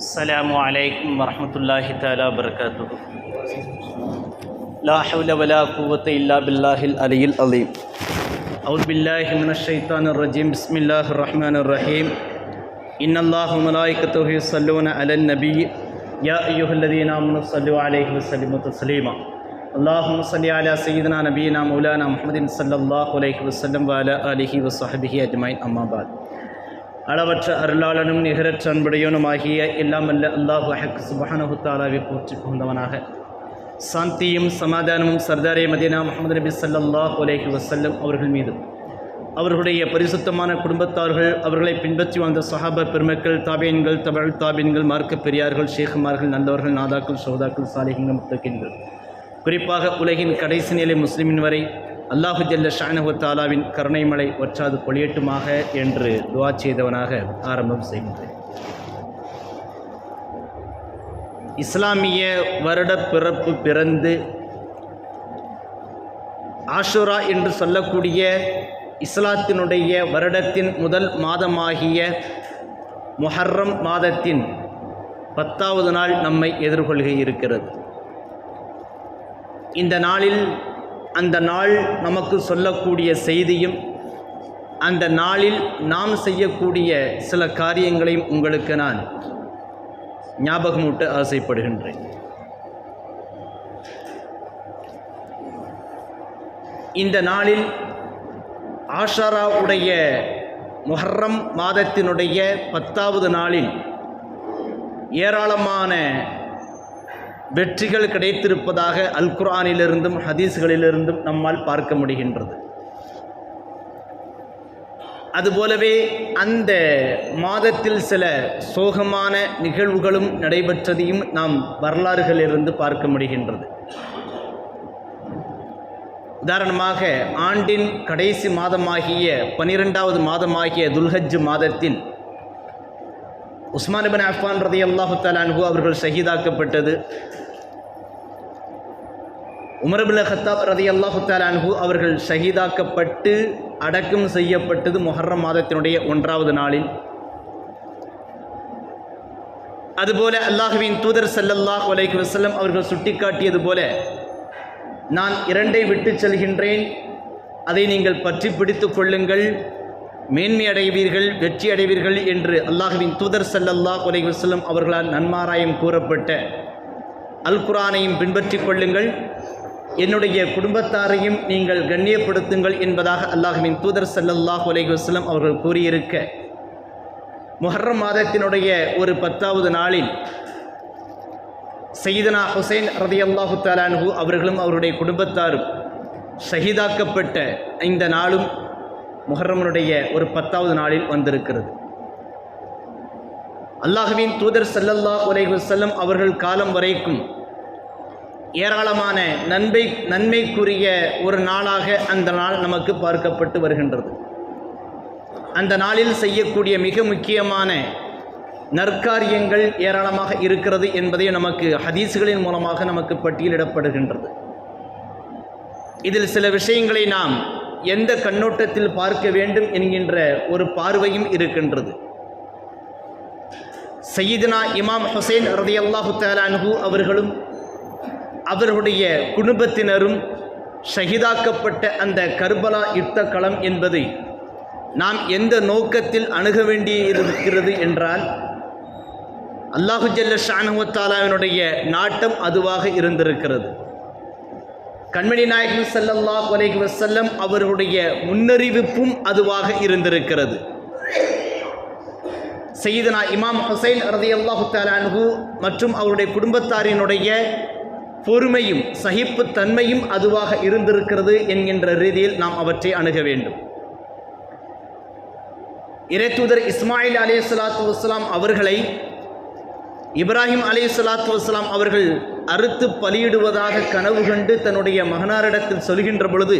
السلام عليكم ورحمة الله تعالى وبركاته لا حول ولا قوة إلا بالله العلي العظيم أعوذ بالله من الشيطان الرجيم بسم الله الرحمن الرحيم إن الله ملائكته يصلون على النبي يا أيها الذين آمنوا صلوا عليه وسلموا تسليما اللهم صل على سيدنا نبينا مولانا محمد صلى الله عليه وسلم وعلى آله وصحبه أجمعين أما بعد அளவற்ற அருளாளனும் நிகரற்ற அன்புடையவனுமாகிய எல்லாமல்ல அல்லாஹு ஹக் சுபஹானஹு போற்றி புகுந்தவனாக சாந்தியும் சமாதானமும் சர்தாரே மதீனா முகமது நபி சல்லாஹ் உலேஹி வசல்லம் அவர்கள் மீதும். அவர்களுடைய பரிசுத்தமான குடும்பத்தார்கள் அவர்களை பின்பற்றி வந்த சஹாப பெருமக்கள் தாபியன்கள் தமிழ் தாபியன்கள் மார்க்க பெரியார்கள் ஷேகுமார்கள் நல்லவர்கள் நாதாக்கள் சோதாக்கள் சாலிகங்கள் முத்தக்கின்கள் குறிப்பாக உலகின் கடைசி நிலை முஸ்லிமின் வரை அல்லாஹு ஜல்ல ஷானஹு தாலாவின் கருணைமலை ஒற்றாது பொழியட்டுமாக என்று துவா செய்தவனாக ஆரம்பம் செய்கின்றேன். இஸ்லாமிய வருட பிறப்பு பிறந்து ஆஷுரா என்று சொல்லக்கூடிய இஸ்லாத்தினுடைய வருடத்தின் முதல் மாதமாகிய முஹர்ரம் மாதத்தின் பத்தாவது நாள் நம்மை எதிர்கொள்க இருக்கிறது. இந்த நாளில் அந்த நாள் நமக்கு சொல்லக்கூடிய செய்தியும் அந்த நாளில் நாம் செய்யக்கூடிய சில காரியங்களையும் உங்களுக்கு நான் ஞாபகமூட்ட ஆசைப்படுகின்றேன். இந்த நாளில் ஆஷாராவுடைய முஹர்ரம் மாதத்தினுடைய பத்தாவது நாளில் ஏராளமான வெற்றிகள் கிடைத்திருப்பதாக அல்குரானிலிருந்தும் ஹதீஸ்களிலிருந்தும் நம்மால் பார்க்க முடிகின்றது. அதுபோலவே அந்த மாதத்தில் சில சோகமான நிகழ்வுகளும் நடைபெற்றதையும் நாம் வரலாறுகளிலிருந்து பார்க்க முடிகின்றது. உதாரணமாக ஆண்டின் கடைசி மாதமாகிய பனிரெண்டாவது மாதமாகிய துல்ஹஜ் மாதத்தில் உஸ்மான் பின் அஃபான் ரதி அல்லாஹு தலான்ஹூ அவர்கள் ஷஹீதாக்கப்பட்டது. உமர்பில் ஹத்தாப் ரதி அல்லாஹு தலான்ஹூ அவர்கள் ஷஹீதாக்கப்பட்டு அடக்கம் செய்யப்பட்டது மொஹர்ரம் மாதத்தினுடைய ஒன்றாவது நாளில். அதுபோல அல்லாஹுவின் தூதர் சல்லல்லாஹ் அலைஹி வசல்லம் அவர்கள் சுட்டிக்காட்டியது போல நான் இரண்டை விட்டு செல்கின்றேன். அதை நீங்கள் பற்றி பிடித்து கொள்ளுங்கள். மேன்மை அடைவீர்கள் வெற்றி அடைவீர்கள் என்று அல்லாஹுவின் தூதர் சல்லல்லா அலைஹி வசல்லம் அவர்களால் நன்மாராயம் கூறப்பட்ட அல் குரானையும் பின்பற்றி கொள்ளுங்கள். என்னுடைய குடும்பத்தாரையும் நீங்கள் கண்ணியப்படுத்துங்கள் என்பதாக அல்லாஹுவின் தூதர் சல்லல்லாஹ் அலைஹி வஸல்லம் அவர்கள் கூறியிருக்க. முஹர்ரம் மாதத்தினுடைய ஒரு பத்தாவது நாளில் சைதனா ஹுசைன் ரதி அல்லாஹு தாலான்ஹு அவர்களும் அவருடைய குடும்பத்தாரும் ஷஹீதாக்கப்பட்ட இந்த நாளும் முஹர்ரமனுடைய ஒரு பத்தாவது நாளில் வந்திருக்கிறது. அல்லாஹுவின் தூதர் சல்லல்லா உலைஹி செல்லம் அவர்கள் காலம் வரைக்கும் ஏராளமான நன்மை நன்மைக்குரிய ஒரு நாளாக அந்த நாள் நமக்கு பார்க்கப்பட்டு வருகின்றது. அந்த நாளில் செய்யக்கூடிய மிக முக்கியமான நற்காரியங்கள் ஏராளமாக இருக்கிறது என்பதை நமக்கு ஹதீஸுகளின் மூலமாக நமக்கு பட்டியலிடப்படுகின்றது. இதில் சில விஷயங்களை நாம் எந்த கண்ணோட்டத்தில் பார்க்க வேண்டும் என்கின்ற ஒரு பார்வையும் இருக்கின்றது. சையீதுனா இமாம் ஹுசைன் ரதி அல்லாஹு தாலான்ஹூ அவர்களும் அவர்களுடைய குடும்பத்தினரும் ஷஹிதாக்கப்பட்ட அந்த கர்பலா யுத்த களம் என்பதை நாம் எந்த நோக்கத்தில் அணுக வேண்டியிருக்கிறது என்றால் அல்லாஹு ஜல்ல ஷானுவத்தாலாவினுடைய நாட்டம் அதுவாக இருந்திருக்கிறது. கண்மணி நாயகம் சல்லல்லாஹ் அலைஹி வசல்லம் அவர்களுடைய முன்னறிவிப்பும் அதுவாக இருந்திருக்கிறது. செய்தனா இமாம் ஹுசைன் ரதி அல்லாஹு தாலான்ஹூ மற்றும் அவருடைய குடும்பத்தாரினுடைய பொறுமையும் சகிப்பு தன்மையும் அதுவாக இருந்திருக்கிறது என்கின்ற ரீதியில் நாம் அவற்றை அணுக வேண்டும். இறைத்தூதர் இஸ்மாயில் அலி சலாத்து வஸ்லாம் அவர்களை இப்ராஹிம் அலி சலாத்து வஸ்லாம் அவர்கள் அறுத்து பலியிடுவதாக கனவு கண்டு தன்னுடைய மகனாரிடத்தில் சொல்கின்ற பொழுது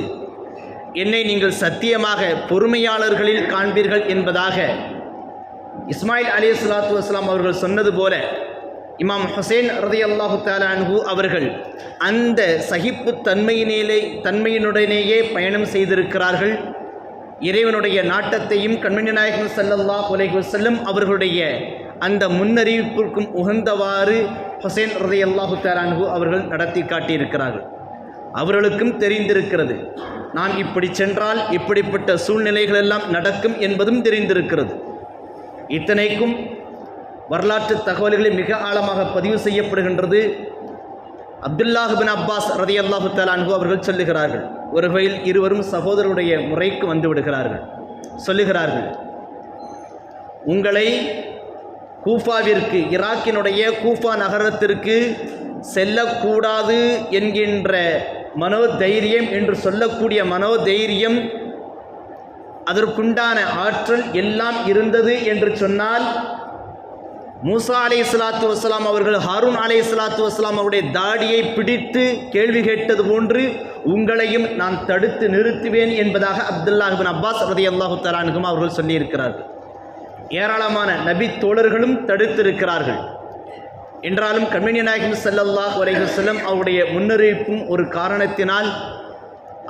என்னை நீங்கள் சத்தியமாக பொறுமையாளர்களில் காண்பீர்கள் என்பதாக இஸ்மாயில் அலி சலாத்து வஸ்லாம் அவர்கள் சொன்னது போல இமாம் ஹுசேன் ரதி அல்லாஹு தாலான்ஹூ அவர்கள் அந்த சகிப்பு தன்மையினேலே தன்மையினுடனேயே பயணம் செய்திருக்கிறார்கள். இறைவனுடைய நாட்டத்தையும் கண்மணி நாயகன் ஸல்லல்லாஹு அலைஹி செல்லும் அவர்களுடைய அந்த முன்னறிவிப்பிற்கும் உகந்தவாறு ஹுசைன் ரதி அல்லாஹு தலான்ஹு அவர்கள் நடத்தி காட்டியிருக்கிறார்கள். அவர்களுக்கும் தெரிந்திருக்கிறது நாம் இப்படி சென்றால் இப்படிப்பட்ட சூழ்நிலைகள் எல்லாம் நடக்கும் என்பதும் தெரிந்திருக்கிறது. இத்தனைக்கும் வரலாற்று தகவல்களை மிக ஆழமாக பதிவு செய்யப்படுகின்றது அப்துல்லாஹிபின் அப்பாஸ் ரதி அல்லாஹு தலான்ஹு அவர்கள் சொல்லுகிறார்கள். ஒரு வகையில் இருவரும் சகோதரருடைய முறைக்கு வந்து விடுகிறார்கள். சொல்லுகிறார்கள் உங்களை கூஃபாவிற்கு ஈராக்கினுடைய கூஃபா நகரத்திற்கு செல்லக்கூடாது என்கின்ற மனோதைரியம் என்று சொல்லக்கூடிய மனோதைரியம் அதற்குண்டான ஆற்றல் எல்லாம் இருந்தது என்று சொன்னால் மூசா அலை சலாத்து வசலாம் அவர்கள் ஹாரூன் அலை சலாத்து வசலாம் அவருடைய தாடியை பிடித்து கேள்வி கேட்டது போன்று உங்களையும் நான் தடுத்து நிறுத்துவேன் என்பதாக அப்துல்லாஹ் பின் அப்பாஸ் ரதி அல்லாஹு தலானுகும் அவர்கள் சொல்லியிருக்கிறார்கள். ஏராளமான நபி தோழர்களும் தடுத்திருக்கிறார்கள். என்றாலும் கண்மணி நாயகம் செல்லல்லா அலைஹி அவருடைய முன்னறிவிப்பும் ஒரு காரணத்தினால்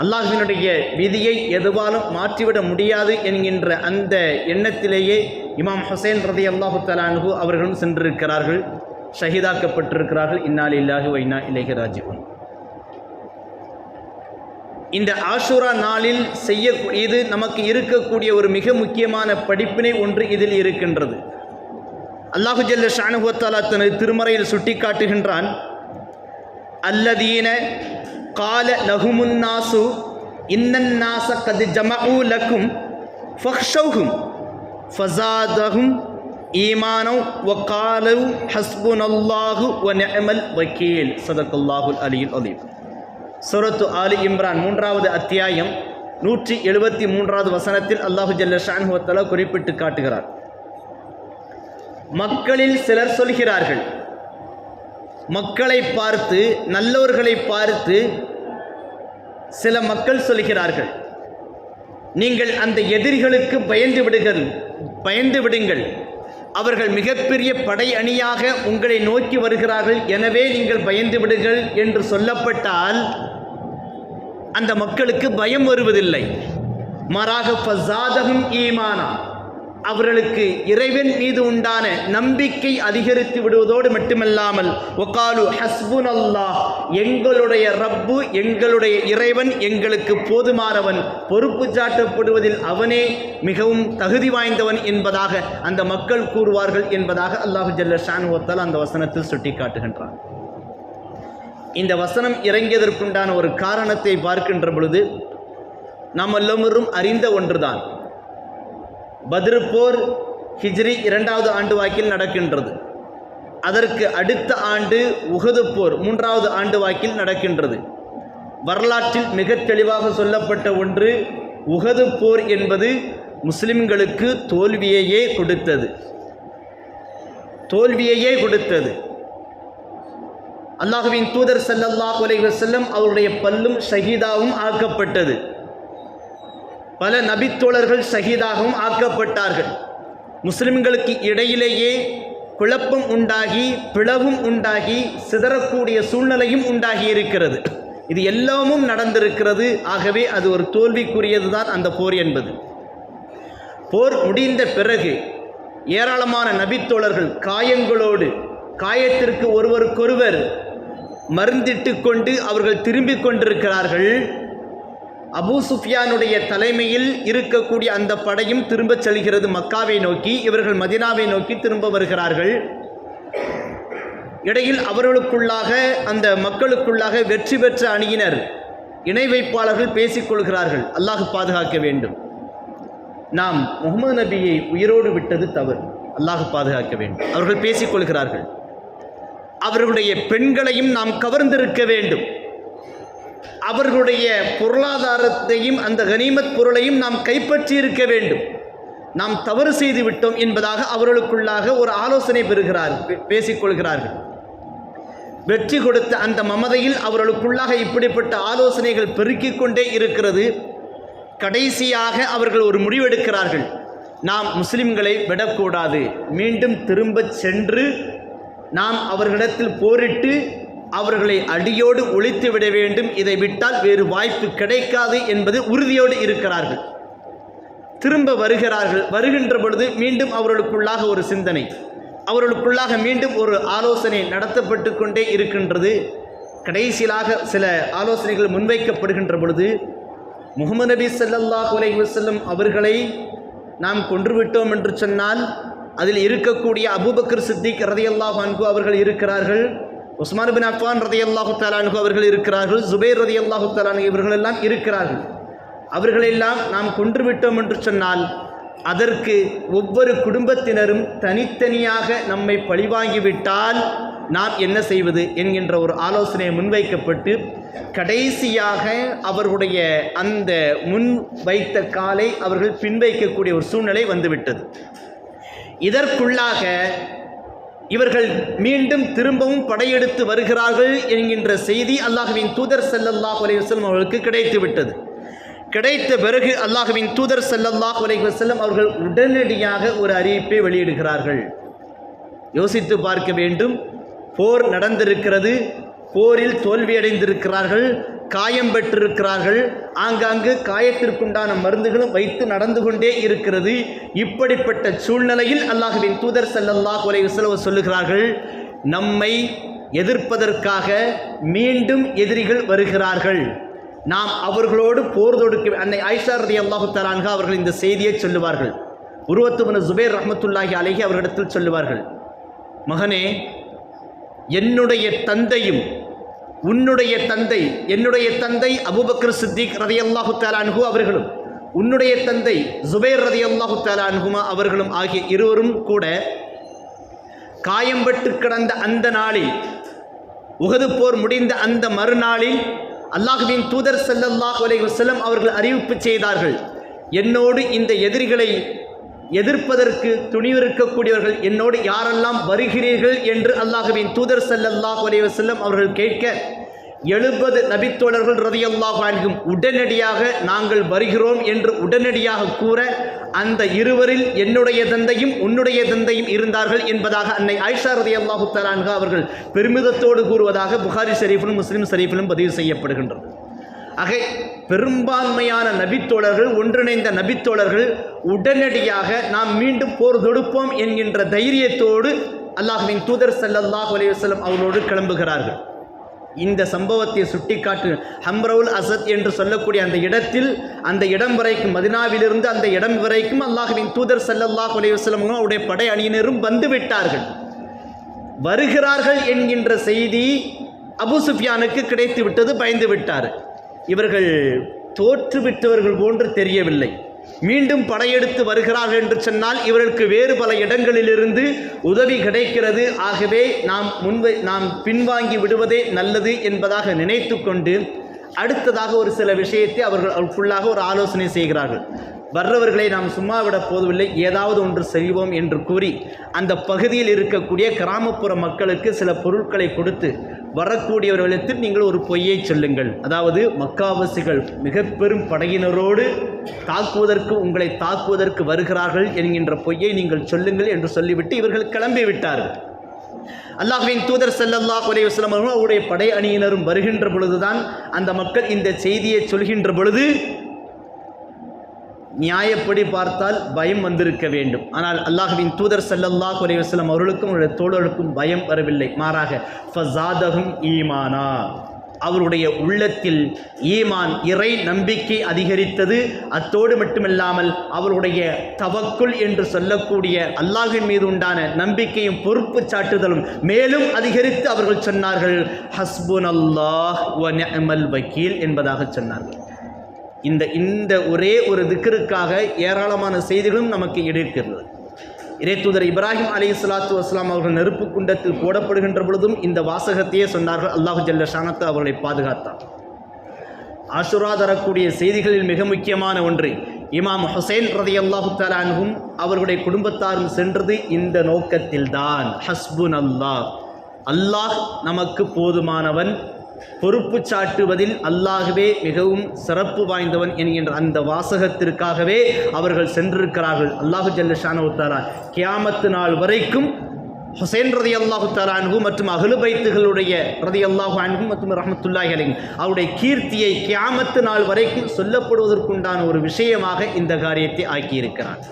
அல்லாஹினுடைய விதியை எதுவாலும் மாற்றிவிட முடியாது என்கின்ற அந்த எண்ணத்திலேயே இமாம் ஹுசைன் ரதி அல்லாஹு தலான்ஹு அவர்களும் சென்றிருக்கிறார்கள். ஷஹீதாக்கப்பட்டிருக்கிறார்கள். இன்னால் இல்லாஹு வைனா இலேஹி இந்த ஆஷுரா நாளில் செய்ய இது நமக்கு இருக்கக்கூடிய ஒரு மிக முக்கியமான படிப்பினை ஒன்று இதில் இருக்கின்றது. அல்லாஹு ஜல்ல ஷானுஹத்தாலா தனது திருமறையில் சுட்டி காட்டுகின்றான் அல்லதீன கால லகுமுன்னாசு இன்னன்னாச கது ஜமஊ லக்கும் ஃபக்ஷௌஹும் ஃபசாதஹும் ஈமானோ வக்காலு ஹஸ்புனல்லாஹு வ நிஅமல் வக்கீல் சதக்குல்லாஹுல் அலியுல் அலீம். சுரத்து ஆலி இம்ரான் மூன்றாவது அத்தியாயம் நூற்றி எழுபத்தி மூன்றாவது வசனத்தில் அல்லாஹு ஜல்ல ஷான்ஹுவத்தலா குறிப்பிட்டு காட்டுகிறார். மக்களில் சிலர் சொல்கிறார்கள் மக்களை பார்த்து நல்லவர்களை பார்த்து சில மக்கள் சொல்கிறார்கள் நீங்கள் அந்த எதிரிகளுக்கு பயந்து விடுங்கள் பயந்து விடுங்கள். அவர்கள் மிகப்பெரிய படை அணியாக உங்களை நோக்கி வருகிறார்கள். எனவே நீங்கள் பயந்து விடுங்கள் என்று சொல்லப்பட்டால் அந்த மக்களுக்கு பயம் வருவதில்லை. மாறாக ஃபசாதகும் ஈமானா. அவர்களுக்கு இறைவன் மீது உண்டான நம்பிக்கை அதிகரித்து விடுவதோடு மட்டுமல்லாமல் ஒகாலு ஹஸ்புன் அல்லாஹ் எங்களுடைய ரப்பு எங்களுடைய இறைவன் எங்களுக்கு போதுமானவன் பொறுப்பு சாட்டப்படுவதில் அவனே மிகவும் தகுதி வாய்ந்தவன் என்பதாக அந்த மக்கள் கூறுவார்கள் என்பதாக அல்லாஹு ஜல்ல ஷானுவத்தால் அந்த வசனத்தில் சுட்டி காட்டுகின்றான் இந்த வசனம் இறங்கியதற்குண்டான ஒரு காரணத்தை பார்க்கின்ற பொழுது நாம் எல்லோரும் அறிந்த ஒன்றுதான். பத்ரு போர் ஹிஜ்ரி இரண்டாவது ஆண்டு வாக்கில் நடக்கின்றது. அதற்கு அடுத்த ஆண்டு உகது போர் மூன்றாவது ஆண்டு வாக்கில் நடக்கின்றது. வரலாற்றில் மிகத் தெளிவாக சொல்லப்பட்ட ஒன்று உகது போர் என்பது முஸ்லிம்களுக்கு தோல்வியையே கொடுத்தது. தோல்வியையே கொடுத்தது. அல்லாஹுவின் தூதர் ஸல்லல்லாஹு உலக வஸல்லம் அவருடைய பல்லும் ஷஹீதாவும் ஆக்கப்பட்டது. பல நபித்தோழர்கள் ஷஹீதாகவும் ஆக்கப்பட்டார்கள். முஸ்லிம்களுக்கு இடையிலேயே குழப்பம் உண்டாகி பிளவும் உண்டாகி சிதறக்கூடிய சூழ்நிலையும் உண்டாகி இருக்கிறது இது எல்லாமும் நடந்திருக்கிறது. ஆகவே அது ஒரு தோல்விக்குரியது தான் அந்த போர் என்பது. போர் முடிந்த பிறகு ஏராளமான நபித்தோழர்கள் காயங்களோடு காயத்திற்கு ஒருவருக்கொருவர் மருந்திட்டு கொண்டு அவர்கள் திரும்பிக் கொண்டிருக்கிறார்கள். அபூ சுஃபியானுடைய தலைமையில் இருக்கக்கூடிய அந்த படையும் திரும்பச் செல்கிறது மக்காவை நோக்கி இவர்கள் மதினாவை நோக்கி திரும்ப வருகிறார்கள். இடையில் அவர்களுக்குள்ளாக அந்த மக்களுக்குள்ளாக வெற்றி பெற்ற அணியினர் இணை வைப்பாளர்கள் பேசிக்கொள்கிறார்கள் அல்லாஹ் பாதுகாக்க வேண்டும். நாம் முகமது நபியை உயிரோடு விட்டது தவறு. அல்லாஹ் பாதுகாக்க வேண்டும். அவர்கள் பேசிக்கொள்கிறார்கள் அவர்களுடைய பெண்களையும் நாம் கவர்ந்திருக்க வேண்டும். அவர்களுடைய பொருளாதாரத்தையும் அந்த கனிமத் பொருளையும் நாம் கைப்பற்றி இருக்க வேண்டும். நாம் தவறு செய்து விட்டோம் என்பதாக அவர்களுக்குள்ளாக ஒரு ஆலோசனை பெறுகிறார் பே- பேசிக்கொள்கிறார்கள். வெற்றி கொடுத்த அந்த மமதையில் அவர்களுக்குள்ளாக இப்படிப்பட்ட ஆலோசனைகள் பெருக்கிக் கொண்டே இருக்கிறது. கடைசியாக அவர்கள் ஒரு முடிவெடுக்கிறார்கள். நாம் முஸ்லிம்களை விடக்கூடாது. மீண்டும் திரும்பச் சென்று நாம் அவர்களிடத்தில் போரிட்டு அவர்களை அடியோடு ஒழித்து விட வேண்டும். இதை விட்டால் வேறு வாய்ப்பு கிடைக்காது என்பது உறுதியோடு இருக்கிறார்கள். திரும்ப வருகிறார்கள். வருகின்ற பொழுது மீண்டும் அவர்களுக்குள்ளாக ஒரு சிந்தனை. அவர்களுக்குள்ளாக மீண்டும் ஒரு ஆலோசனை நடத்தப்பட்டு கொண்டே இருக்கின்றது. கடைசியிலாக சில ஆலோசனைகள் முன்வைக்கப்படுகின்ற பொழுது முகமது நபி சல்லல்லா அலைஹி வசல்லம் அவர்களை நாம் கொன்றுவிட்டோம் என்று சொன்னால் அதில் இருக்கக்கூடிய அபூபக்கர் சித்திக் ரதையல்லா அன்ஹு அவர்கள் இருக்கிறார்கள். உஸ்மான் பின் அஃபான் ரதியல்லாஹு தலான்ஹு அவர்கள் இருக்கிறார்கள் ஜுபைர் ரதியல்லாஹு தலான் இவர்கள் எல்லாம் இருக்கிறார்கள். அவர்களெல்லாம் நாம் கொன்றுவிட்டோம் என்று சொன்னால் அதற்கு ஒவ்வொரு குடும்பத்தினரும் தனித்தனியாக நம்மை பழிவாங்கிவிட்டால் நாம் என்ன செய்வது என்கின்ற ஒரு ஆலோசனை முன்வைக்கப்பட்டு கடைசியாக அவர்களுடைய அந்த முன் வைத்த காலை அவர்கள் பின்வைக்கக்கூடிய ஒரு சூழ்நிலை வந்துவிட்டது. இதற்குள்ளாக இவர்கள் மீண்டும் திரும்பவும் படையெடுத்து வருகிறார்கள் என்கின்ற செய்தி அல்லாஹுவின் தூதர் ஸல்லல்லாஹு அலைஹி அவர்களுக்கு கிடைத்து விட்டது. கிடைத்த பிறகு அல்லாஹுவின் தூதர் செல்லல்லாஹ் அலைஹி அவர்கள் உடனடியாக ஒரு அறிவிப்பை வெளியிடுகிறார்கள். யோசித்து பார்க்க வேண்டும். போர் நடந்திருக்கிறது. போரில் தோல்வியடைந்திருக்கிறார்கள். காயம் பெற்றிருக்கிறார்கள். ஆங்காங்கு காயத்திற்குண்டான மருந்துகளும் வைத்து நடந்து கொண்டே இருக்கிறது. இப்படிப்பட்ட சூழ்நிலையில் அல்லாஹுவின் தூதர் செல்லல்லாஹ் அலைஹி செலவு சொல்லுகிறார்கள் நம்மை எதிர்ப்பதற்காக மீண்டும் எதிரிகள் வருகிறார்கள். நாம் அவர்களோடு போர் தொடுக்க அன்னை ஆயிஷா ரதி அல்லாஹு தலான்கா அவர்கள் இந்த செய்தியை சொல்லுவார்கள். உருவத்துமன ஜுபேர் ரஹமத்துல்லாஹி அழகி அவர்களிடத்தில் சொல்லுவார்கள் மகனே என்னுடைய தந்தையும் உன்னுடைய தந்தை என்னுடைய தந்தை அபுபக்கர் சித்திக் ரதி அல்லாஹு தாலான்ஹு அவர்களும் உன்னுடைய தந்தை ஜுபேர் ரதி அல்லாஹு தாலான்ஹுமா அவர்களும் ஆகிய இருவரும் கூட காயம்பட்டு கிடந்த அந்த நாளில் உகது போர் முடிந்த அந்த மறுநாளில் அல்லாஹுவின் தூதர் செல்லல்லாஹ் அலைஹி வஸல்லம் அவர்கள் அறிவிப்பு செய்தார்கள் என்னோடு இந்த எதிரிகளை எதிர்ப்பதற்கு துணிவிருக்கக்கூடியவர்கள் என்னோடு யாரெல்லாம் வருகிறீர்கள் என்று அல்லாஹுவின் தூதர் ஸல்லல்லாஹு அலைஹி செல்லும் அவர்கள் கேட்க எழுபது நபித்தோழர்கள் ரதியல்லாஹு வாழ்கும் உடனடியாக நாங்கள் வருகிறோம் என்று உடனடியாக கூற அந்த இருவரில் என்னுடைய தந்தையும் உன்னுடைய தந்தையும் இருந்தார்கள் என்பதாக அன்னை ஆயிஷா ரதியல்லாஹு தலான்ஹா அவர்கள் பெருமிதத்தோடு கூறுவதாக புகாரி ஷரீஃபிலும் முஸ்லீம் ஷரீஃபிலும் பதிவு செய்யப்படுகின்றது. ஆக பெரும்பான்மையான நபித்தோழர்கள் ஒன்றிணைந்த நபித்தோழர்கள் உடனடியாக நாம் மீண்டும் போர் தொடுப்போம் என்கின்ற தைரியத்தோடு அல்லாஹ்வின் தூதர் ஸல்லல்லாஹு அலைஹி அவர்களோடு கிளம்புகிறார்கள். இந்த சம்பவத்தை சுட்டிக்காட்டு ஹம்ரவுல் அசத் என்று சொல்லக்கூடிய அந்த இடத்தில் அந்த இடம் வரைக்கும் மதினாவிலிருந்து அந்த இடம் வரைக்கும் அல்லாஹுவின் தூதர் ஸல்லல்லாஹு அலைஹி அவருடைய படை அணியினரும் வந்துவிட்டார்கள் வருகிறார்கள் என்கின்ற செய்தி அபு சுஃபியானுக்கு கிடைத்து விட்டது பயந்து விட்டார் இவர்கள் தோற்றுவிட்டவர்கள் போன்று தெரியவில்லை. மீண்டும் படையெடுத்து வருகிறார்கள் என்று சொன்னால் இவர்களுக்கு வேறு பல இடங்களிலிருந்து உதவி கிடைக்கிறது. ஆகவே நாம் முன்வை நாம் பின்வாங்கி விடுவதே நல்லது என்பதாக நினைத்து கொண்டு அடுத்ததாக ஒரு சில விஷயத்தை அவர்கள் அவருக்குள்ளாக ஒரு ஆலோசனை செய்கிறார்கள். வர்றவர்களை நாம் சும்மா விட போதவில்லை ஏதாவது ஒன்று செய்வோம் என்று கூறி அந்த பகுதியில் இருக்கக்கூடிய கிராமப்புற மக்களுக்கு சில பொருட்களை கொடுத்து வரக்கூடியவர்களிடத்தில் நீங்கள் ஒரு பொய்யை சொல்லுங்கள். அதாவது மக்காவாசிகள் மிக பெரும் படையினரோடு தாக்குவதற்கு உங்களை தாக்குவதற்கு வருகிறார்கள் என்கின்ற பொய்யை நீங்கள் சொல்லுங்கள் என்று சொல்லிவிட்டு இவர்கள் கிளம்பி விட்டார்கள் தூதர் செல்லல்லா அலைஹி வசலம் அவருடைய படை அணியினரும் வருகின்ற பொழுதுதான் அந்த மக்கள் இந்த செய்தியை சொல்கின்ற பொழுது நியாயப்படி பார்த்தால் பயம் வந்திருக்க வேண்டும். ஆனால் அல்லாஹுவின் தூதர் ஸல்லல்லாஹு அலைஹி வஸல்லம் அவர்களுக்கும் அவருடைய தோழர்களுக்கும் பயம் வரவில்லை. மாறாக ஃபசாதகும் ஈமானா. அவருடைய உள்ளத்தில் ஈமான் இறை நம்பிக்கை அதிகரித்தது. அத்தோடு மட்டுமில்லாமல் அவருடைய தவக்குள் என்று சொல்லக்கூடிய அல்லாஹின் மீது உண்டான நம்பிக்கையும் பொறுப்பு சாட்டுதலும் மேலும் அதிகரித்து அவர்கள் சொன்னார்கள். ஹஸ்புன் அல்லாஹ் வ வக்கீல் என்பதாக சொன்னார்கள். இந்த இந்த ஒரே ஒரு திக்கருக்காக ஏராளமான செய்திகளும் நமக்கு எடுக்கிறது இறைத்தூதர் இப்ராஹிம் அலி சலாத்து வஸ்லாம் அவர்கள் நெருப்பு குண்டத்தில் போடப்படுகின்ற பொழுதும் இந்த வாசகத்தையே சொன்னார்கள். அல்லாஹு ஜல்ல ஷானத்து அவர்களை பாதுகாத்தார் ஆஷுரா தரக்கூடிய செய்திகளில் மிக முக்கியமான ஒன்று இமாம் ஹுசைன் ரதி அல்லாஹு தலான்ஹும் அவர்களுடைய குடும்பத்தாரும் சென்றது இந்த நோக்கத்தில்தான். ஹஸ்புன் அல்லாஹ் அல்லாஹ் நமக்கு போதுமானவன் பொறுப்பு சாட்டுவதில் அல்லாகவே மிகவும் சிறப்பு வாய்ந்தவன் என்கின்ற அந்த வாசகத்திற்காகவே அவர்கள் சென்றிருக்கிறார்கள். அல்லாஹு ஜல்லஷான உத்தாரா கியாமத்து நாள் வரைக்கும் ஹுசேன் ரதி அல்லாஹு தாலா அன்ஹு மற்றும் அகலுபைத்துகளுடைய ரதி அல்லாஹு அன்ஹு மற்றும் ரஹமத்துல்லாஹி அலைஹி அவருடைய கீர்த்தியை கியாமத்து நாள் வரைக்கும் சொல்லப்படுவதற்குண்டான ஒரு விஷயமாக இந்த காரியத்தை ஆக்கியிருக்கிறார்.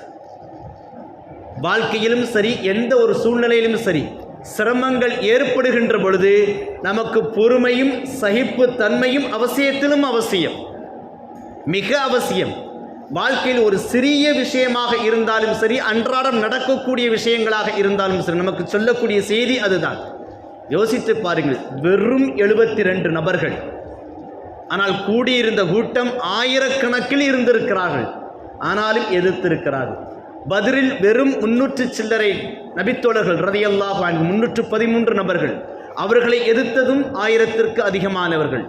வாழ்க்கையிலும் சரி எந்த ஒரு சூழ்நிலையிலும் சரி சிரமங்கள் ஏற்படுகின்ற பொழுது நமக்கு பொறுமையும் சகிப்பு தன்மையும் அவசியத்திலும் அவசியம். மிக அவசியம். வாழ்க்கையில் ஒரு சிறிய விஷயமாக இருந்தாலும் சரி அன்றாடம் நடக்கக்கூடிய விஷயங்களாக இருந்தாலும் சரி நமக்கு சொல்லக்கூடிய செய்தி அதுதான். யோசித்து பாருங்கள் வெறும் எழுபத்தி ரெண்டு நபர்கள். ஆனால் கூடியிருந்த கூட்டம் ஆயிரக்கணக்கில் இருந்திருக்கிறார்கள். ஆனாலும் எதிர்த்திருக்கிறார்கள். பதிரில் வெறும் முன்னூற்று சில்லறை நபித்தோழர்கள் ரதியல்லாஹ் முன்னூற்று பதிமூன்று நபர்கள். அவர்களை எதிர்த்ததும் ஆயிரத்திற்கு அதிகமானவர்கள்.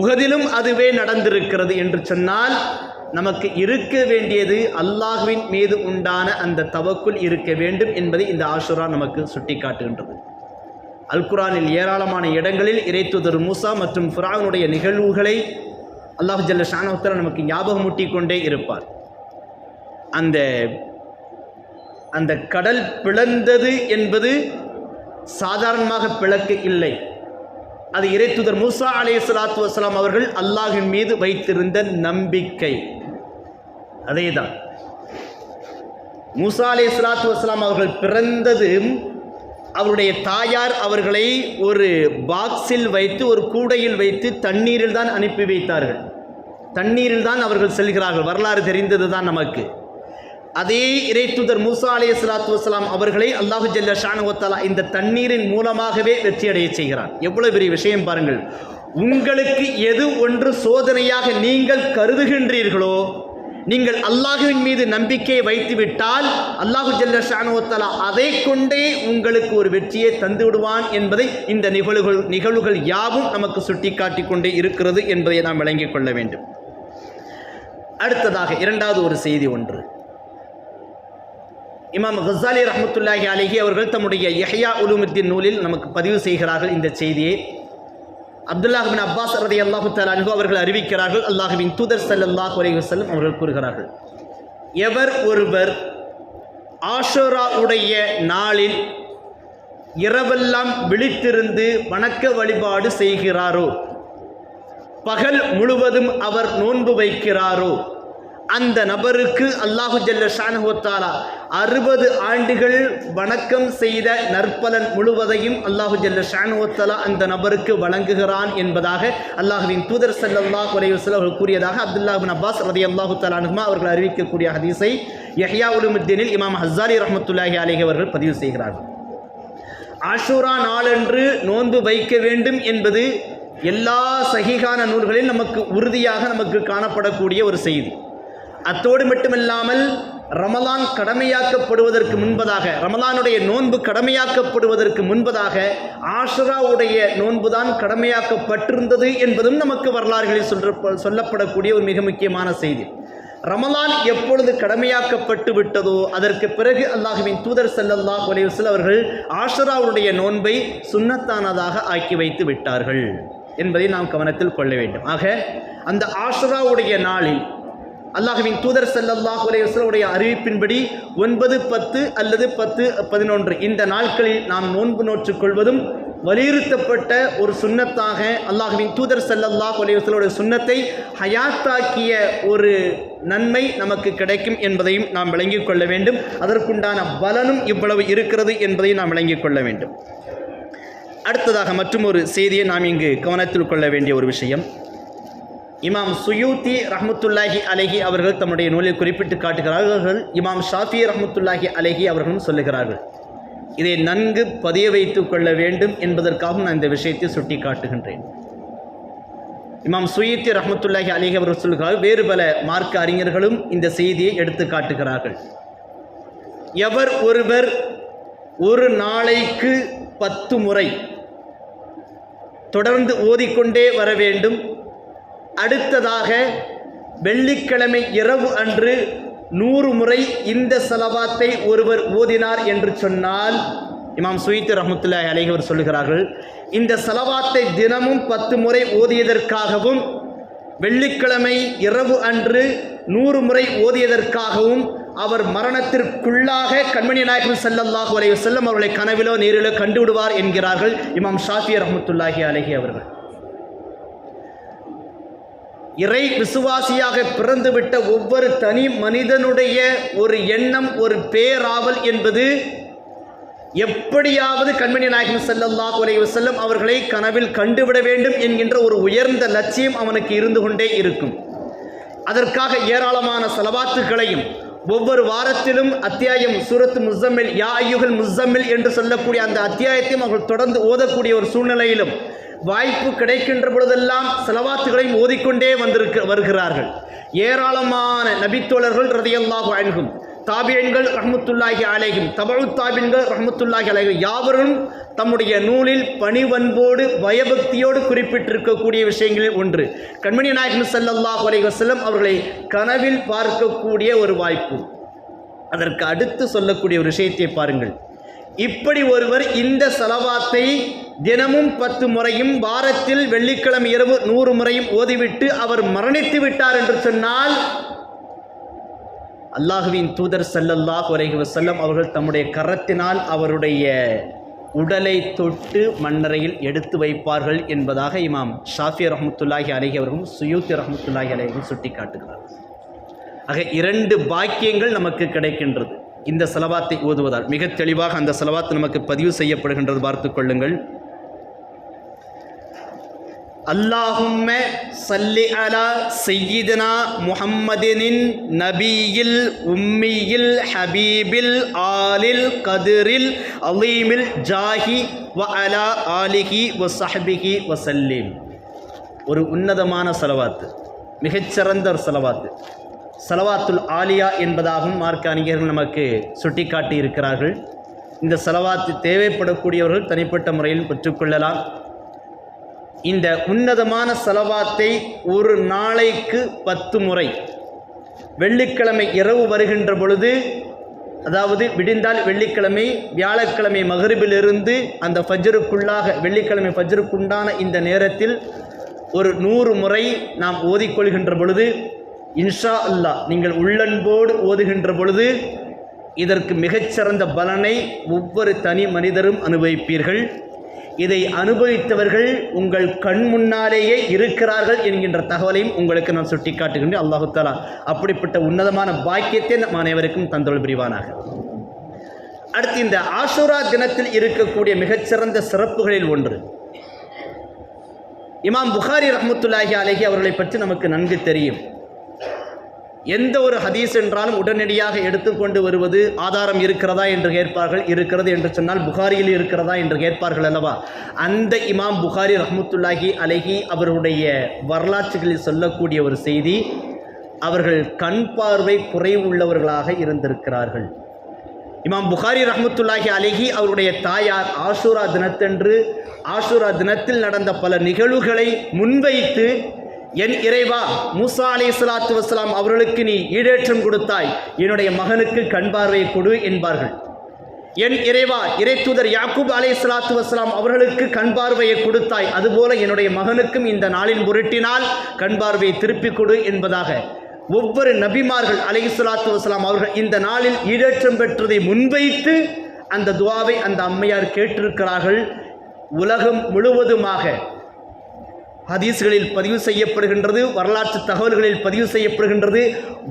உகதிலும் அதுவே நடந்திருக்கிறது என்று சொன்னால் நமக்கு இருக்க வேண்டியது அல்லாஹ்வின் மீது உண்டான அந்த தவக்குள் இருக்க வேண்டும் என்பதை இந்த ஆஷுரா நமக்கு சுட்டிக்காட்டுகின்றது. அல் குரானில் ஏராளமான இடங்களில் இறைத்துதர் மூசா மற்றும் ஃபுரானுடைய நிகழ்வுகளை அல்லாஹ் ஜல்ல ஷானவத்தர நமக்கு ஞாபகமூட்டி கொண்டே இருப்பார். அந்த அந்த கடல் பிளந்தது என்பது சாதாரணமாக பிளக்க இல்லை. அது இறைத்துதர் மூசா அலே சலாத்து வசலாம் அவர்கள் அல்லாஹின் மீது வைத்திருந்த நம்பிக்கை. அதேதான். மூசா அலே சலாத்து வசலாம் அவர்கள் பிறந்ததும் அவருடைய தாயார் அவர்களை ஒரு பாக்ஸில் வைத்து ஒரு கூடையில் வைத்து தண்ணீரில் தான் அனுப்பி வைத்தார்கள். தண்ணீரில் தான் அவர்கள் செல்கிறார்கள். வரலாறு தெரிந்தது தான் நமக்கு. அதே இறைத்துதர் மூசா அலே சலாத்து வசலாம் அவர்களை அல்லாஹு ஜல்ல ஷானுவத்தாலா இந்த தண்ணீரின் மூலமாகவே வெற்றியடைய செய்கிறார். எவ்வளவு பெரிய விஷயம் பாருங்கள். உங்களுக்கு எது ஒன்று சோதனையாக நீங்கள் கருதுகின்றீர்களோ நீங்கள் அல்லாஹுவின் மீது நம்பிக்கையை வைத்துவிட்டால் அல்லாஹு ஜல்ல ஷானுவத்தாலா அதை கொண்டே உங்களுக்கு ஒரு வெற்றியை தந்து விடுவான் என்பதை இந்த நிகழ்வுகள் நிகழ்வுகள் யாவும் நமக்கு சுட்டிக்காட்டி கொண்டே இருக்கிறது என்பதை நாம் விளங்கிக் கொள்ள வேண்டும். அடுத்ததாக இரண்டாவது ஒரு செய்தி ஒன்று. இமாம் ஹசாலி ரஹமத்துல்லாஹி அலஹி அவர்கள் தம்முடைய யஹ்யா உலுமுத்தின் நூலில் நமக்கு பதிவு செய்கிறார்கள் இந்த செய்தியை. அப்துல்லாஹ் பின் அப்பாஸ் ரதி அல்லாஹு தலான்கு அவர்கள் அறிவிக்கிறார்கள். அல்லாஹுவின் தூதர் சல்லல்லாஹ் அலைஹி வஸல்லம் அவர்கள் கூறுகிறார்கள். எவர் ஒருவர் ஆஷோரா உடைய நாளில் இரவெல்லாம் விழித்திருந்து வணக்க வழிபாடு செய்கிறாரோ? பகல் முழுவதும் அவர் நோன்பு வைக்கிறாரோ? அந்த நபருக்கு அல்லாஹு ஜல்ல ஷானஹுத்தாலா அறுபது ஆண்டுகள் வணக்கம் செய்த நற்பலன் முழுவதையும் அல்லாஹு ஜல்ல ஷானுத்தாலா அந்த நபருக்கு வழங்குகிறான் என்பதாக அல்லாஹுவின் தூதர் சல்லாஹ் உலையுஸ்ல அவர்கள் கூறியதாக அப்துல்லா பின் அப்பாஸ் ரதி அல்லாஹு தலானுமா அவர்கள் அறிவிக்கக்கூடிய ஹதீஸை யஹ்யா உலுமுத்தீனில் இமாம் ஹசாரி ரஹமத்துல்லாஹி அலிஹி அவர்கள் பதிவு செய்கிறார்கள். ஆஷூரா நாளன்று நோன்பு வைக்க வேண்டும் என்பது எல்லா சகிகான நூல்களில் நமக்கு உறுதியாக நமக்கு காணப்படக்கூடிய ஒரு செய்தி. அத்தோடு மட்டுமில்லாமல் ரமலான் கடமையாக்கப்படுவதற்கு முன்பதாக ரமலானுடைய நோன்பு கடமையாக்கப்படுவதற்கு முன்பதாக ஆஷராவுடைய நோன்புதான் கடமையாக்கப்பட்டிருந்தது என்பதும் நமக்கு வரலாறுகளில் சொல்ற சொல்லப்படக்கூடிய ஒரு மிக முக்கியமான செய்தி. ரமலான் எப்பொழுது கடமையாக்கப்பட்டு விட்டதோ அதற்கு பிறகு அல்லாஹுவின் தூதர் செல்லல்லாஹ் அலைவசல் அவர்கள் ஆஷராவுடைய நோன்பை சுண்ணத்தானதாக ஆக்கி வைத்து விட்டார்கள் என்பதை நாம் கவனத்தில் கொள்ள வேண்டும். ஆக அந்த ஆஷராவுடைய நாளில் அல்லாஹுவின் தூதர் சல்லல்லாஹ் அலைவசலுடைய அறிவிப்பின்படி ஒன்பது பத்து அல்லது பத்து பதினொன்று. இந்த நாட்களில் நாம் நோன்பு நோற்றுக் கொள்வதும் வலியுறுத்தப்பட்ட ஒரு சுன்னத்தாக அல்லாஹுவின் தூதர் சல்லல்லாஹ் அலைவசலுடைய சுண்ணத்தை ஹயாத்தாக்கிய ஒரு நன்மை நமக்கு கிடைக்கும் என்பதையும் நாம் விளங்கிக் கொள்ள வேண்டும். அதற்குண்டான பலனும் இவ்வளவு இருக்கிறது என்பதையும் நாம் விளங்கிக் கொள்ள வேண்டும். அடுத்ததாக மற்றும் ஒரு செய்தியை நாம் இங்கு கவனத்தில் கொள்ள வேண்டிய ஒரு விஷயம். இமாம் சுயூத்தி ரஹமத்துல்லாஹி அலஹி அவர்கள் தம்முடைய நூலில் குறிப்பிட்டு காட்டுகிறார்கள். இமாம் ஷாஃபி ரஹமத்துல்லாஹி அலஹி அவர்களும் சொல்லுகிறார்கள். இதை நன்கு பதிய வைத்துக் கொள்ள வேண்டும் என்பதற்காகவும் நான் இந்த விஷயத்தை சுட்டி காட்டுகின்றேன் இமாம் சுயீத்தி ரஹமத்துல்லாஹி அலஹி அவர்கள் சொல்லுகிறார்கள் வேறு பல மார்க்க அறிஞர்களும் இந்த செய்தியை எடுத்து காட்டுகிறார்கள். எவர் ஒருவர் ஒரு நாளைக்கு பத்து முறை தொடர்ந்து ஓதிக்கொண்டே வர வேண்டும் அடுத்ததாக வெள்ளிக்கிழமை இரவு அன்று நூறு முறை இந்த செலவாத்தை ஒருவர் ஓதினார் என்று சொன்னால் இமாம் சுயித்து ரஹமத்துல்லாய் அலைகவர் சொல்லுகிறார்கள் இந்த செலவாத்தை தினமும் பத்து முறை ஓதியதற்காகவும் வெள்ளிக்கிழமை இரவு அன்று நூறு முறை ஓதியதற்காகவும் அவர் மரணத்திற்குள்ளாக கண்மணி நாயகம் செல்லல்லாஹு அலைஹி செல்லம் அவர்களை கனவிலோ நேரிலோ கண்டுவிடுவார் என்கிறார்கள் இமாம் ஷாஃபி ரஹமத்துல்லாஹி அலஹி அவர்கள். இறை விசுவாசியாக பிறந்துவிட்ட ஒவ்வொரு தனி மனிதனுடைய ஒரு எண்ணம் ஒரு பேராவல் என்பது எப்படியாவது கண்மணி நாயகம் செல்லல்லா அலைஹி செல்லும் அவர்களை கனவில் கண்டுவிட வேண்டும் என்கின்ற ஒரு உயர்ந்த லட்சியம் அவனுக்கு இருந்து கொண்டே இருக்கும். அதற்காக ஏராளமான செலவாத்துக்களையும் ஒவ்வொரு வாரத்திலும் அத்தியாயம் சூரத் முசம்மில் யா ஐயுகள் முசம்மில் என்று சொல்லக்கூடிய அந்த அத்தியாயத்தையும் அவர்கள் தொடர்ந்து ஓதக்கூடிய ஒரு சூழ்நிலையிலும் வாய்ப்பு கிடைக்கின்ற பொழுதெல்லாம் செலவாத்துகளையும் ஓதிக்கொண்டே வந்திருக்க வருகிறார்கள். ஏராளமான நபித்தோழர்கள் ரதையல்லாக அன்ஹும். தாபியன்கள் ரஹமத்துல்லாஹி அலைஹிம். தபழு தாபியன்கள் ரஹமத்துல்லாஹி அலைகும் யாவரும் தம்முடைய நூலில் பணிவன்போடு பயபக்தியோடு குறிப்பிட்டிருக்கக்கூடிய விஷயங்களில் ஒன்று. கண்மணி நாயகன் ஸல்லல்லாஹு அலைஹி வஸல்லம் அவர்களை கனவில் பார்க்கக்கூடிய ஒரு வாய்ப்பு. அதற்கு அடுத்து சொல்லக்கூடிய ஒரு விஷயத்தை பாருங்கள். இப்படி ஒருவர் இந்த செலவாத்தை தினமும் பத்து முறையும் வாரத்தில் வெள்ளிக்கிழமை இரவு நூறு முறையும் ஓதிவிட்டு அவர் மரணித்து விட்டார் என்று சொன்னால் அல்லாஹுவின் தூதர் சல்லல்லாஹ் அலைஹி வசல்லம் அவர்கள் தம்முடைய கரத்தினால் அவருடைய உடலை தொட்டு மண்ணறையில் எடுத்து வைப்பார்கள் என்பதாக இமாம் ஷாஃபி ரஹமத்துல்லாஹி அலைஹி அவர்களும் சுயூத்தி ரஹமத்துல்லாஹி அலைஹியும் சுட்டி காட்டுகிறார் ஆக இரண்டு பாக்கியங்கள் நமக்கு கிடைக்கின்றது. இந்த செலவாத்தை ஓதுவதால் மிக தெளிவாக அந்த செலவாத்து நமக்கு பதிவு செய்யப்படுகின்றது. பார்த்துக் கொள்ளுங்கள். அல்லாஹும்ம சல்லி அலா சையீதனா முஹம்மதினின் நபியில் உம்மியில் ஹபீபில் ஆலில் கதிரில் அலீமில் ஜாஹி வ அலா ஆலிஹி வ சஹபிஹி வசல்லீம் ஒரு உன்னதமான செலவாத்து மிகச்சிறந்த ஒரு செலவாத்து செலவாத்துல் ஆலியா என்பதாகவும் மார்க்க அறிஞர்கள் நமக்கு சுட்டிக்காட்டி இருக்கிறார்கள் இந்த செலவாத்து தேவைப்படக்கூடியவர்கள் தனிப்பட்ட முறையில் பெற்றுக்கொள்ளலாம் இந்த உன்னதமான செலவாத்தை ஒரு நாளைக்கு பத்து முறை. வெள்ளிக்கிழமை இரவு வருகின்ற பொழுது அதாவது விடிந்தால் வெள்ளிக்கிழமை வியாழக்கிழமை மகரிபிலிருந்து அந்த ஃபஜ்ருக்குள்ளாக வெள்ளிக்கிழமை ஃபஜ்ருக்குண்டான இந்த நேரத்தில் ஒரு நூறு முறை நாம் ஓதிக்கொள்கின்ற பொழுது இன்ஷா அல்லா நீங்கள் உள்ளன்போடு ஓதுகின்ற பொழுது இதற்கு மிகச்சிறந்த பலனை ஒவ்வொரு தனி மனிதரும் அனுபவிப்பீர்கள். இதை அனுபவித்தவர்கள் உங்கள் கண் முன்னாலேயே இருக்கிறார்கள் என்கின்ற தகவலையும் உங்களுக்கு நான் சுட்டிக்காட்டுகின்றேன். அல்லாஹு தாலா அப்படிப்பட்ட உன்னதமான பாக்கியத்தை நம் அனைவருக்கும் தந்தொள் பிரிவானாக. அடுத்து இந்த ஆஷுரா தினத்தில் இருக்கக்கூடிய மிகச்சிறந்த சிறப்புகளில் ஒன்று. இமாம் புகாரி ரஹமத்துல்லாஹி அலஹி அவர்களை பற்றி நமக்கு நன்கு தெரியும். எந்த ஒரு ஹதீஸ் என்றாலும் உடனடியாக எடுத்துக்கொண்டு வருவது ஆதாரம் இருக்கிறதா என்று கேட்பார்கள் இருக்கிறது என்று சொன்னால் புகாரியில் இருக்கிறதா என்று கேட்பார்கள் அல்லவா? அந்த இமாம் புகாரி ரஹமத்துல்லாஹி அலஹி அவருடைய வரலாற்றுகளில் சொல்லக்கூடிய ஒரு செய்தி அவர்கள் கண் பார்வை குறைவுள்ளவர்களாக இருந்திருக்கிறார்கள். இமாம் புகாரி ரஹமத்துல்லாஹி அலஹி அவருடைய தாயார் ஆஷூரா தினத்தன்று ஆஷூரா தினத்தில் நடந்த பல நிகழ்வுகளை முன்வைத்து என் இறைவா மூசா அலி சலாத்து வசலாம் அவர்களுக்கு நீ ஈடேற்றம் கொடுத்தாய். என்னுடைய மகனுக்கு கண் பார்வை கொடு என்பார்கள். என் இறைவா இறைத்தூதர் யாக்கூப் அலை சலாத்து வசலாம் அவர்களுக்கு கண் பார்வையை கொடுத்தாய். அதுபோல என்னுடைய மகனுக்கும் இந்த நாளின் பொருட்டினால் கண் பார்வையை திருப்பிக் கொடு என்பதாக. ஒவ்வொரு நபிமார்கள் அலை சலாத்து வசலாம் அவர்கள் இந்த நாளில் ஈடேற்றம் பெற்றதை முன்வைத்து அந்த துவாவை அந்த அம்மையார் கேட்டிருக்கிறார்கள். உலகம் முழுவதுமாக ஹதீஸ்களில் பதிவு செய்யப்படுகின்றது வரலாற்று தகவல்களில் பதிவு செய்யப்படுகின்றது.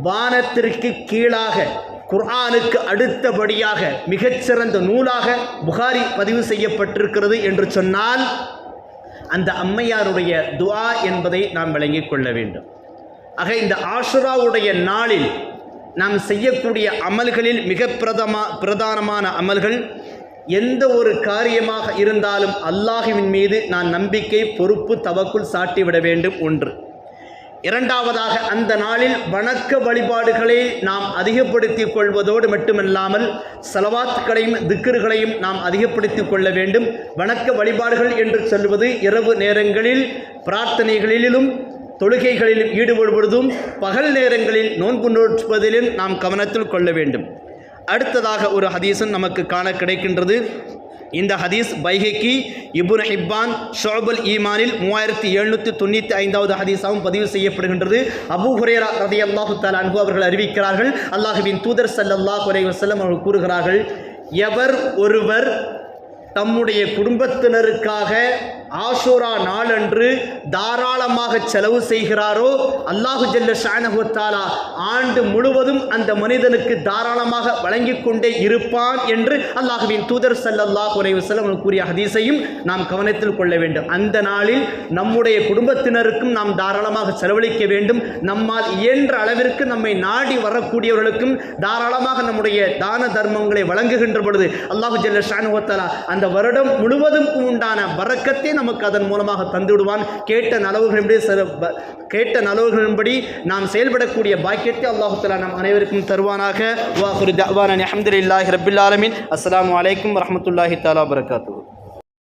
வானத்திற்கு கீழாக குர்ஆனுக்கு அடுத்தபடியாக மிகச்சிறந்த நூலாக புகாரி பதிவு செய்யப்பட்டிருக்கிறது என்று சொன்னால் அந்த அம்மையாருடைய துவா என்பதை நாம் விளங்கிக் கொள்ள வேண்டும். ஆக இந்த ஆஷுராவுடைய நாளில் நாம் செய்யக்கூடிய அமல்களில் மிக பிரதமா பிரதானமான அமல்கள் எந்த ஒரு காரியமாக இருந்தாலும் அல்லாஹுவின் மீது நான் நம்பிக்கை பொறுப்பு தவக்குள் சாட்டிவிட வேண்டும் ஒன்று. இரண்டாவதாக அந்த நாளில் வணக்க வழிபாடுகளை நாம் அதிகப்படுத்திக் கொள்வதோடு மட்டுமல்லாமல் செலவாத்துக்களையும் திக்கர்களையும் நாம் அதிகப்படுத்திக் கொள்ள வேண்டும். வணக்க வழிபாடுகள் என்று சொல்வது இரவு நேரங்களில் பிரார்த்தனைகளிலும் தொழுகைகளிலும் ஈடுபடுவதும் பகல் நேரங்களில் நோன்பு நோற்றுவதிலும் நாம் கவனத்தில் கொள்ள வேண்டும். அடுத்ததாக ஒரு ஹதீஸும் நமக்கு காண கிடைக்கின்றது. இந்த ஹதீஸ் பைஹைக்கி இபுன் ஹிப்பான் ஷோபல் ஈமானில் மூவாயிரத்தி எழுநூற்றி தொண்ணூற்றி ஐந்தாவது ஹதீஸாகவும் பதிவு செய்யப்படுகின்றது. அபு ஹுரேரா ரதி அல்லாஹு தாலா அன்பு அவர்கள் அறிவிக்கிறார்கள். அல்லாஹுவின் தூதர் சல்லாஹ் அலைஹி வசல்லம் அவர்கள் கூறுகிறார்கள் எவர் ஒருவர் தம்முடைய குடும்பத்தினருக்காக ஆஷூரா நாளன்று தாராளமாக செலவு செய்கிறாரோ அல்லாஹு ஜல்ல ஷானகுத்தாலா ஆண்டு முழுவதும் அந்த மனிதனுக்கு தாராளமாக வழங்கிக் கொண்டே இருப்பான் என்று அல்லாஹுவின் தூதர் ஸல்லல்லாஹு அலைஹி கூறிய ஹதீஸையும் நாம் கவனத்தில் கொள்ள வேண்டும். அந்த நாளில் நம்முடைய குடும்பத்தினருக்கும் நாம் தாராளமாக செலவழிக்க வேண்டும். நம்மால் இயன்ற அளவிற்கு நம்மை நாடி வரக்கூடியவர்களுக்கும் தாராளமாக நம்முடைய தான தர்மங்களை வழங்குகின்ற பொழுது அல்லாஹு ஜல்ல ஷானுவத்தாலா அந்த அந்த வருடம் முழுவதும் உண்டான வரக்கத்தை நமக்கு அதன் மூலமாக தந்துவிடுவான். கேட்ட நலவுகளின்படி சில கேட்ட நலவுகளின்படி நாம் செயல்படக்கூடிய பாக்கியத்தை அல்லாஹுத்தலா நம் அனைவருக்கும் தருவானாக. வாஹுரு தவான அஹமதுல்லாஹி ரபில் ஆலமின். அஸ்ஸலாமு அலைக்கும் வரஹ்மத்துல்லாஹி தஆலா வரகாத்து